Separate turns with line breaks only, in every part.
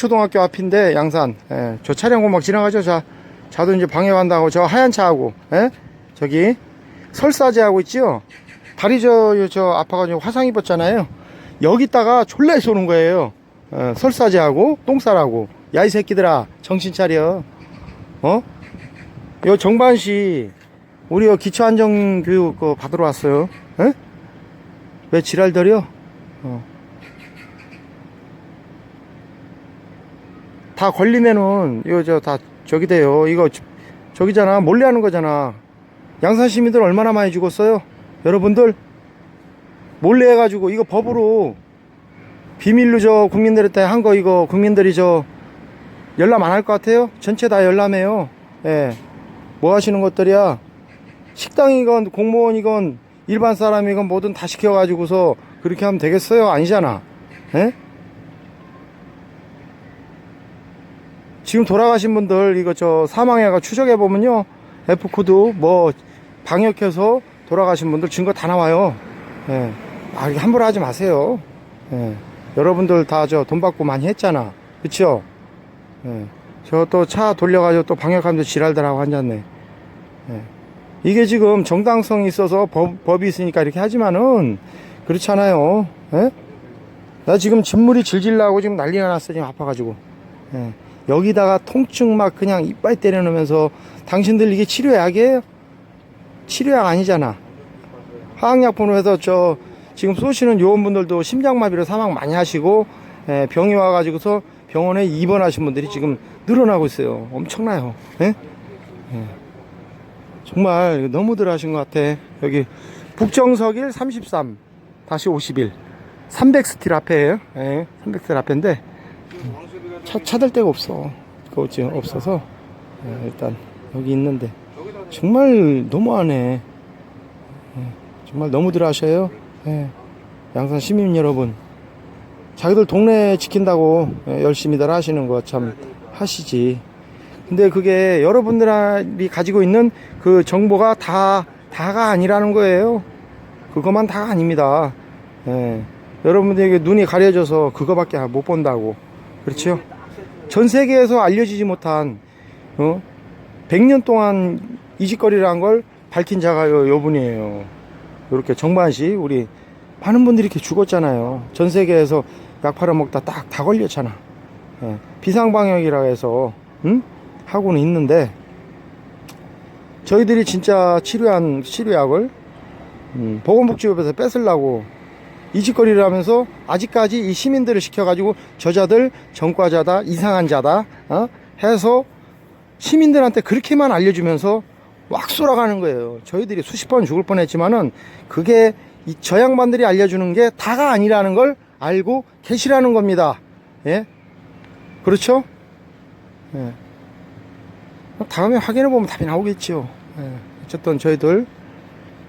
초등학교 앞인데 양산 예, 저 차량 고 막 지나가죠 자 자도 이제 방해한다고 저 하얀 차하고 예? 저기 설사제 하고 있죠 다리 저, 저 아파가지고 화상 입었잖아요 여기다가 졸라 쏘는 거예요 어, 설사제 하고 똥싸라고 야 이 새끼들아 정신 차려 어? 요 정반시 우리 요 기초안전교육 그 받으러 왔어요 예? 왜 지랄 들여 어. 다 걸리면은 이거 저 다 저기 돼요. 이거 저- 저기잖아. 몰래 하는 거잖아. 양산 시민들 얼마나 많이 죽었어요? 여러분들 몰래 해가지고 이거 법으로 비밀로 저 국민들한테 한 거 이거 국민들이 저 열람 안 할 것 같아요? 전체 다 열람해요. 예. 뭐 하시는 것들이야? 식당이건 공무원이건 일반 사람이건 뭐든 다 시켜가지고서 그렇게 하면 되겠어요? 아니잖아. 예? 지금 돌아가신 분들 이거 저 사망해가 추적해 보면요 F 코드 뭐 방역해서 돌아가신 분들 증거 다 나와요. 예. 아 함부로 하지 마세요. 예. 여러분들 다 저 돈 받고 많이 했잖아. 그쵸? 예. 저 또 차 돌려가지고 또 방역하면서 지랄들 하고 앉았네. 예. 이게 지금 정당성이 있어서 법, 법이 있으니까 이렇게 하지만은 그렇잖아요. 예? 나 지금 진물이 질질 나고 지금 난리가 났어 지금 아파가지고. 예. 여기다가 통증 막 그냥 이빨 때려놓으면서 당신들 이게 치료약이에요? 치료약 아니잖아. 화학약품으로 해서 저 지금 쏘시는 요원분들도 심장마비로 사망 많이 하시고 예, 병이 와가지고서 병원에 입원하신 분들이 지금 늘어나고 있어요. 엄청나요. 예? 예. 정말 너무들 하신 것 같아. 여기 북정석일 33 다시 51 300스틸 앞에에요. 예, 300스틸 앞인데 차, 찾을 데가 없어. 그거 지금 없어서 예, 일단 여기 있는데 정말 너무하네. 예, 정말 너무들 하셔요. 예, 양산 시민 여러분. 자기들 동네 지킨다고 예, 열심히들 하시는 거 참 하시지. 근데 그게 여러분들이 가지고 있는 그 정보가 다, 다가 아니라는 거예요. 그것만 다가 아닙니다. 예. 여러분들에게 눈이 가려져서 그거밖에 못 본다고. 그렇죠? 전 세계에서 알려지지 못한, 어? 100년 동안 이짓거리라는 걸 밝힌 자가 요, 요 분이에요. 이렇게 정반시, 우리 많은 분들이 이렇게 죽었잖아요. 전 세계에서 약 팔아먹다 딱 다 걸렸잖아. 예. 비상방역이라 해서, 응? 하고는 있는데, 저희들이 진짜 치료한 치료약을, 음, 보건복지법에서 뺏으려고 이짓거리를 하면서 아직까지 이 시민들을 시켜가지고 저자들 전과자다 이상한 자다 어? 해서 시민들한테 그렇게만 알려주면서 왁 쏠아가는 거예요. 저희들이 수십 번 죽을 뻔했지만은 그게 이저 양반들이 알려주는 게 다가 아니라는 걸 알고 계시라는 겁니다. 예, 그렇죠? 예. 다음에 확인해 보면 답이 나오겠죠. 예. 어쨌든 저희들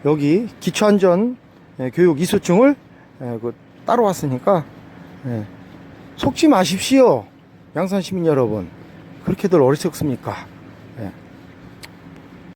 여기 기초안전 예, 교육 이수증을 예, 그 따로 왔으니까 예. 속지 마십시오 양산 시민 여러분 그렇게들 어리석습니까